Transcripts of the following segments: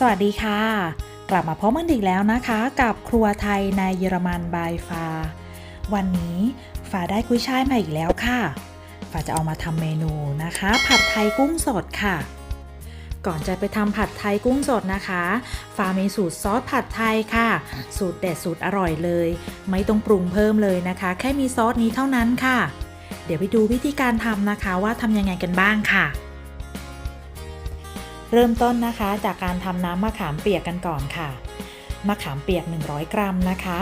สวัสดีค่ะ กลับมาพบกันอีกแล้วนะคะ กับครัวไทยในเยอรมันบายฟา วันนี้ฟาได้กุ้ยช่ายมาอีกแล้วค่ะฟาจะเอามาทำเมนูนะคะ ผัดไทยกุ้งสดค่ะ ก่อนจะไปทำผัดไทยกุ้งสดนะคะฟามีสูตรซอสผัดไทยค่ะ สูตรเด็ดสูตรอร่อยเลย ไม่ต้องปรุงเพิ่มเลยนะคะ แค่มีซอสนี้เท่านั้นค่ะ เดี๋ยวไปดูวิธีการทำนะคะว่าทำยังไงกันบ้างค่ะ เริ่มต้นนะคะจากการทำน้ำมะขามเปียกกันก่อนค่ะ มะขามเปียก 100 กรัมนะคะ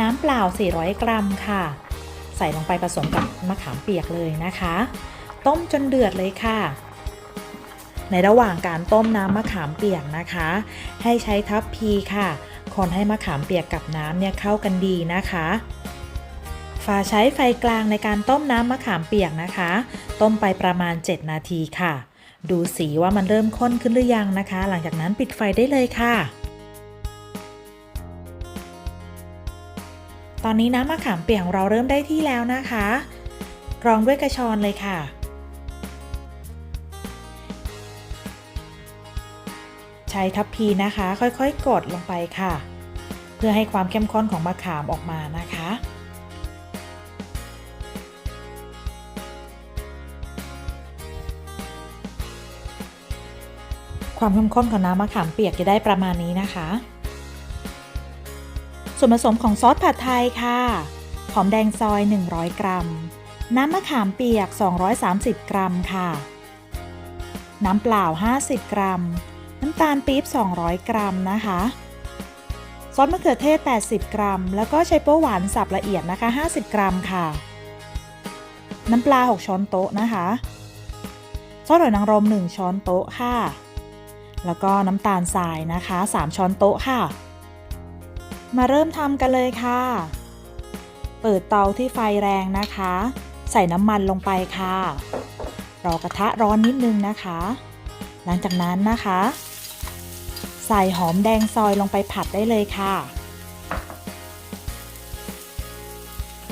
น้ำเปล่า 400 กรัมค่ะ ใส่ลงไปผสมกับมะขามเปียกเลยนะคะ ต้มจนเดือดเลยค่ะ ในระหว่างการต้มน้ำมะขามเปียกนะคะ ให้ใช้ทัพพีค่ะ คนให้มะขามเปียกกับน้ำเนี่ยเข้ากันดีนะคะฝาใช้ไฟกลางในการต้มน้ำมะขามเปียกนะคะ ต้มไปประมาณ 7 นาทีค่ะ ดูสีว่ามันเริ่มข้นขึ้นหรือยังนะคะ หลังจากนั้นปิดไฟได้เลยค่ะ ตอนนี้น้ำมะขามเปียกของเราเริ่มได้ที่แล้วนะคะ กรองด้วยกระชอนเลยค่ะ ใช้ทัพพีนะคะ ค่อยๆ กดลงไปค่ะ เพื่อให้ความเข้มข้นของมะขามออกมานะคะ ความเข้มข้นของน้ำมะขามเปียกจะได้ประมาณนี้นะคะ ส่วนผสมของซอสผัดไทยค่ะ หอมแดงซอย 100 กรัม น้ำมะขามเปียก 230 กรัมค่ะ น้ำเปล่า 50 กรัม น้ำตาลปี๊บ 200 กรัมนะคะ ซอสมะเขือเทศ 80 กรัม แล้วก็ใช้โป๊หวานสับละเอียดนะคะ 50 กรัมค่ะ น้ำปลา 6 ช้อนโต๊ะนะคะซอสหอยนางรม 1 ช้อนโต๊ะค่ะ แล้วก็น้ำตาลทรายนะคะ 3 ช้อนโต๊ะค่ะ มาเริ่มทำกันเลยค่ะ เปิดเตาที่ไฟแรงนะคะ ใส่น้ำมันลงไปค่ะ รอกระทะร้อนนิดนึงนะคะ หลังจากนั้นนะคะ ใส่หอมแดงซอยลงไปผัดได้เลยค่ะ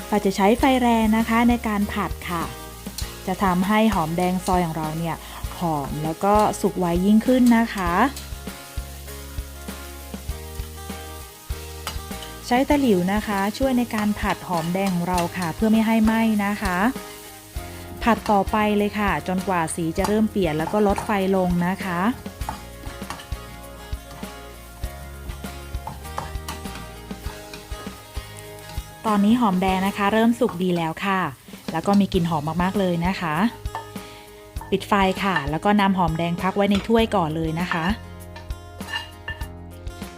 เราจะใช้ไฟแรงนะคะในการผัดค่ะ จะทำให้หอมแดงซอยของเราเนี่ย หอมแล้วก็สุกไวยิ่งขึ้นนะคะ ใช้ตะหลิวนะคะ ช่วยในการผัดหอมแดงของเราค่ะ เพื่อไม่ให้ไหม้นะคะ ผัดต่อไปเลยค่ะ จนกว่าสีจะเริ่มเปลี่ยนแล้วก็ลดไฟลงนะคะตอนนี้หอมแดงนะคะ เริ่มสุกดีแล้วค่ะ แล้วก็มีกลิ่นหอมมากๆเลยนะคะ ปิดไฟค่ะ แล้วก็นำหอมแดงพักไว้ในถ้วยก่อนเลยนะคะ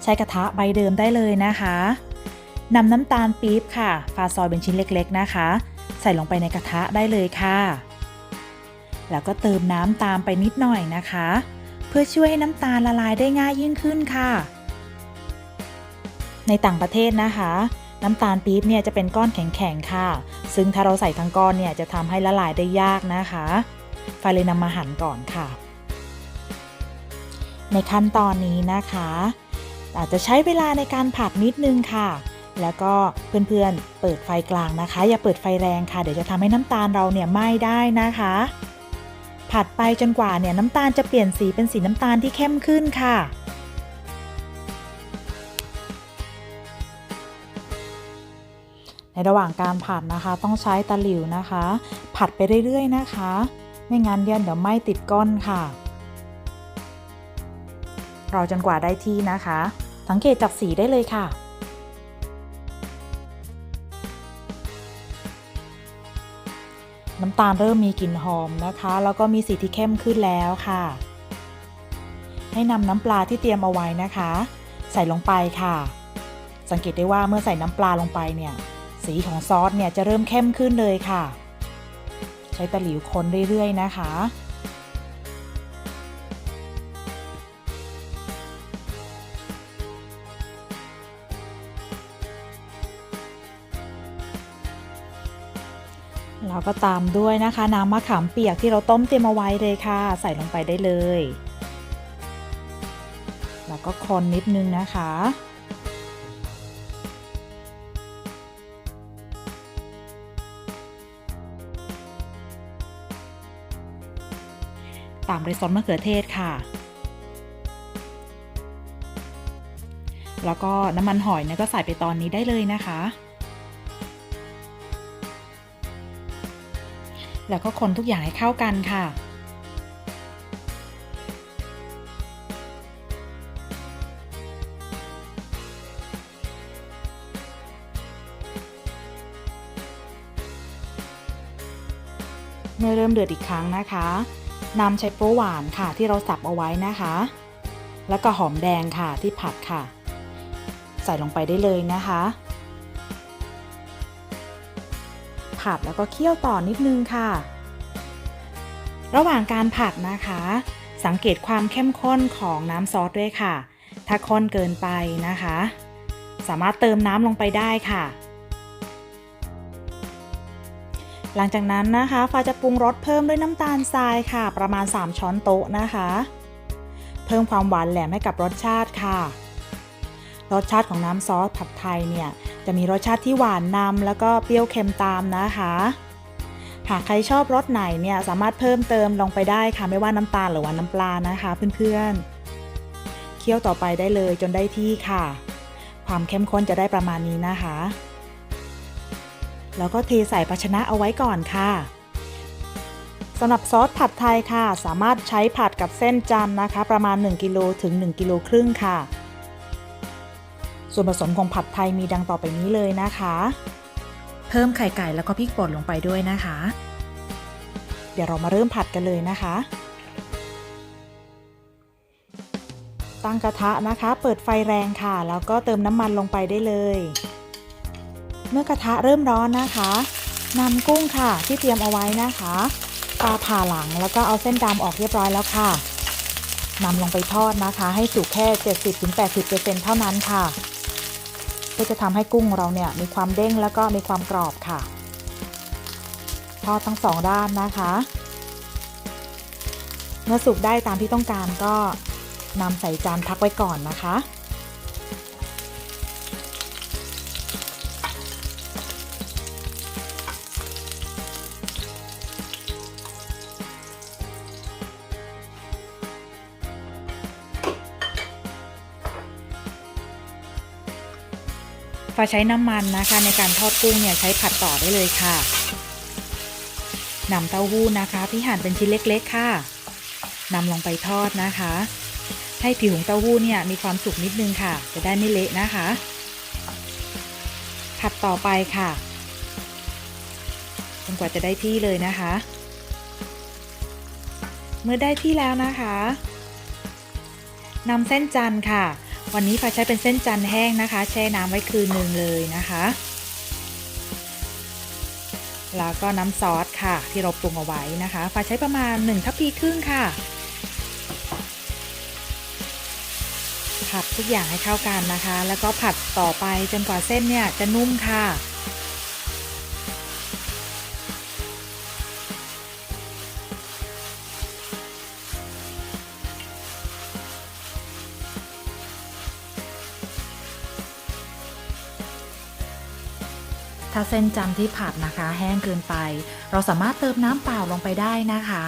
ใช้กระทะใบเดิมได้เลยนะคะนำน้ำตาลปี๊บค่ะฟาซอยเป็นชิ้นเล็กๆนะคะ ใส่ลงไปในกระทะได้เลยค่ะ แล้วก็เติมน้ำตามไปนิดหน่อยนะคะ เพื่อช่วยให้น้ำตาลละลายได้ง่ายยิ่งขึ้นค่ะ ในต่างประเทศนะคะ น้ำตาลปี๊บเนี่ยจะเป็นก้อนแข็งๆค่ะ ซึ่งถ้าเราใส่ทั้งก้อนเนี่ยจะทำให้ละลายได้ยากนะคะ ไฟเลยนำมาหั่นก่อนค่ะ ในขั้นตอนนี้นะคะ อาจจะใช้เวลาในการผัดนิดนึงค่ะ แล้วก็เพื่อนๆเปิดไฟกลางนะคะ อย่าเปิดไฟแรงค่ะ เดี๋ยวจะทำให้น้ำตาลเราเนี่ยไหม้ได้นะคะ ผัดไปจนกว่าเนี่ยน้ำตาลจะเปลี่ยนสีเป็นสีน้ำตาลที่เข้มขึ้นค่ะในระหว่างการผัดนะคะต้องใช้ตะหลิวนะคะ ผัดไปเรื่อยๆนะคะ ไม่งั้นเดี๋ยวไหม้ติดก้อนค่ะ รอจนกว่าได้ที่นะคะ สังเกตจากสีได้เลยค่ะน้ำตาลเริ่มมีกลิ่นหอมนะคะ แล้วก็มีสีที่เข้มขึ้นแล้วค่ะ ให้นำน้ำปลาที่เตรียมเอาไว้นะคะ ใส่ลงไปค่ะ สังเกตได้ว่าเมื่อใส่น้ำปลาลงไปเนี่ย สีของซอสเนี่ยจะเริ่มเข้มขึ้นเลยค่ะ ใช้ตะหลิวคนเรื่อย ๆ นะคะแล้วก็ตามด้วยนะคะน้ำมะขามเปียกที่เราต้มเตรียมเอาไว้เลยค่ะ ใส่ลงไปได้เลย แล้วก็คนนิดนึงนะคะามด้วยซอสมะเขือเทศค่ะ แล้วก็น้ำมันหอยเนี่ยก็ใส่ไปตอนนี้ได้เลยนะคะ แล้วก็คนทุกอย่างให้เข้ากันค่ะเมื่อเริ่มเดือดอีกครั้งนะคะ นำใช้โป๊หวานค่ะที่เราสับเอาไว้นะคะ แล้วก็หอมแดงค่ะที่ผัดค่ะ ใส่ลงไปได้เลยนะคะ ผัดแล้วก็เคี่ยวต่อนิดนึงค่ะ ระหว่างการผัดนะคะ สังเกตความเข้มข้นของน้ำซอสด้วยค่ะ ถ้าข้นเกินไปนะคะ สามารถเติมน้ำลงไปได้ค่ะ หลังจากนั้นนะคะฟ้าจะปรุงรสเพิ่มด้วยน้ำตาลทรายค่ะ ประมาณ 3 ช้อนโต๊ะนะคะ เพิ่มความหวานแหลมให้กับรสชาติค่ะ รสชาติของน้ำซอสผัดไทยเนี่ยจะมีรสชาติที่หวานนำแล้วก็เปรี้ยวเค็มตามนะคะ หากใครชอบรสไหนเนี่ยสามารถเพิ่มเติมลงไปได้ค่ะไม่ว่าน้ำตาลหรือว่าน้ำปลานะคะ เพื่อนๆเคี่ยวต่อไปได้เลยจนได้ที่ค่ะ ความเข้มข้นจะได้ประมาณนี้นะคะ แล้วก็เทใส่ภาชนะเอาไว้ก่อนค่ะสำหรับซอสผัดไทยค่ะ สามารถใช้ผัดกับเส้นจันทร์นะคะ ประมาณ 1กิโลถึง 1กิโลครึ่งค่ะ ส่วนผสมของผัดไทยมีดังต่อไปนี้เลยนะคะ เพิ่มไข่ไก่แล้วก็พริกป่นลงไปด้วยนะคะ เดี๋ยวเรามาเริ่มผัดกันเลยนะคะ ตั้งกระทะนะคะ เปิดไฟแรงค่ะ แล้วก็เติมน้ำมันลงไปได้เลย เมื่อกระทะเริ่มร้อนนะคะนำกุ้งค่ะที่เตรียมเอาไว้นะคะปลาผ่าหลังแล้วก็เอาเส้นดำออกเรียบร้อยแล้วค่ะนำลงไปทอดนะคะ ให้สุกแค่ 70-80%เท่านั้นค่ะเพื่อจะทำให้กุ้งเราเนี่ยมีความเด้งแล้วก็มีความกรอบค่ะ ทอดทั้งสองด้านนะคะ เมื่อสุกได้ตามที่ต้องการก็นำใส่จานพักไว้ก่อนนะคะ ฟ้าใช้น้ำมันนะคะ ในการทอดกุ้งเนี่ยใช้ผัดต่อได้เลยค่ะนำเต้าหู้นะคะที่หั่นเป็นชิ้นเล็กๆค่ะนำลงไปทอดนะคะ ให้ผิวของเต้าหู้เนี่ยมีความสุกนิดนึงค่ะ จะได้ไม่เละนะคะ ผัดต่อไปค่ะจนกว่าจะได้ที่เลยนะคะ เมื่อได้ที่แล้วนะคะนำเส้นจันทร์ค่ะ วันนี้ฟ้าใช้เป็นเส้นจันทร์แห้งนะคะ แช่น้ำไว้คืนหนึ่งเลยนะคะ แล้วก็น้ำซอสค่ะ ที่เราปรุงเอาไว้นะคะฟ้าใช้ประมาณ1ทัพพีครึ่งค่ะผัดทุกอย่างให้เข้ากันนะคะ แล้วก็ผัดต่อไปจนกว่าเส้นเนี่ยจะนุ่มค่ะ ถ้าเส้นจันทร์ที่ผัดนะคะ แห้งเกินไป เราสามารถเติมน้ำเปล่าลงไปได้นะคะ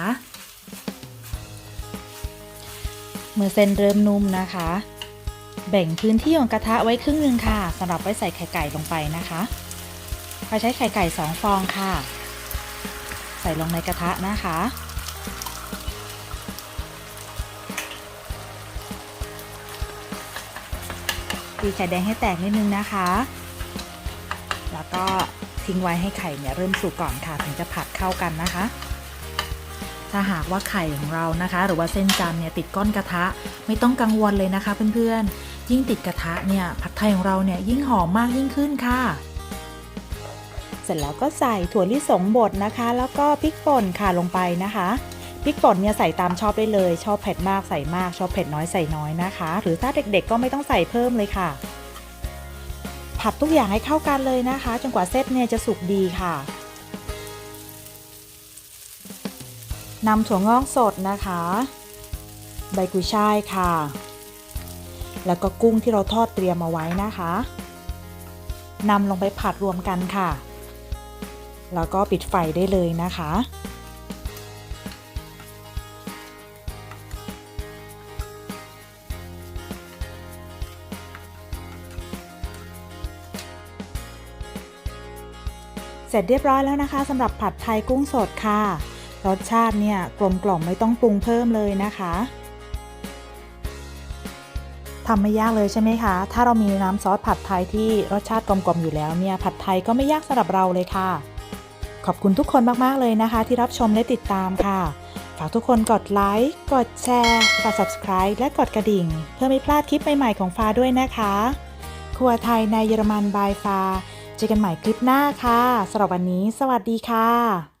เมื่อเส้นเริ่มนุ่มนะคะ แบ่งพื้นที่ของกระทะไว้ครึ่งหนึ่งค่ะสำหรับไว้ใส่ไข่ไก่ลงไปนะคะพอใช้ไข่ไก่สองฟองค่ะ ใส่ลงในกระทะนะคะตีไข่แดงให้แตกนิดนึงนะคะ แล้วก็ทิ้งไว้ให้ไข่เนี่ยเริ่มสุกก่อนค่ะถึงจะผัดเข้ากันนะคะ ถ้าหากว่าไข่ของเรานะคะ หรือว่าเส้นจันเนี่ยติดก้อนกระทะไม่ต้องกังวลเลยนะคะเพื่อนๆ ยิ่งติดกระทะเนี่ยผัดไทยของเราเนี่ยยิ่งหอมมากยิ่งขึ้นค่ะ เสร็จแล้วก็ใส่ถั่วลิสงบดนะคะ แล้วก็พริกป่นค่ะลงไปนะคะพริกป่นเนี่ยใส่ตามชอบได้เลย ชอบเผ็ดมากใส่มาก ชอบเผ็ดน้อยใส่น้อยนะคะ หรือถ้าเด็กๆก็ไม่ต้องใส่เพิ่มเลยค่ะ ผัดทุกอย่างให้เข้ากันเลยนะคะ จนกว่าเส้นเนี่ยจะสุกดีค่ะนำถั่วงอกสดนะคะ ใบกุยช่ายค่ะ แล้วก็กุ้งที่เราทอดเตรียมเอาไว้นะคะนำลงไปผัดรวมกันค่ะ แล้วก็ปิดไฟได้เลยนะคะ เสร็จเรียบร้อยแล้วนะคะสำหรับผัดไทยกุ้งสดค่ะ รสชาติเนี่ยกลมกล่อมไม่ต้องปรุงเพิ่มเลยนะคะทำไม่ยากเลยใช่ไหมคะ ถ้าเรามีน้ำซอสผัดไทยที่รสชาติกลมกล่อมอยู่แล้วเนี่ยผัดไทยก็ไม่ยากสำหรับเราเลยค่ะ ขอบคุณทุกคนมากๆเลยนะคะ ที่รับชมและติดตามค่ะ ฝากทุกคนกดไลค์ กดแชร์ กด subscribe และกดกระดิ่ง เพื่อไม่พลาดคลิปใหม่ๆของฟ้าด้วยนะคะ ครัวไทยในเยอรมันบายฟ้า เจอกันใหม่คลิปหน้าค่ะสำหรับวันนี้ สวัสดีค่ะ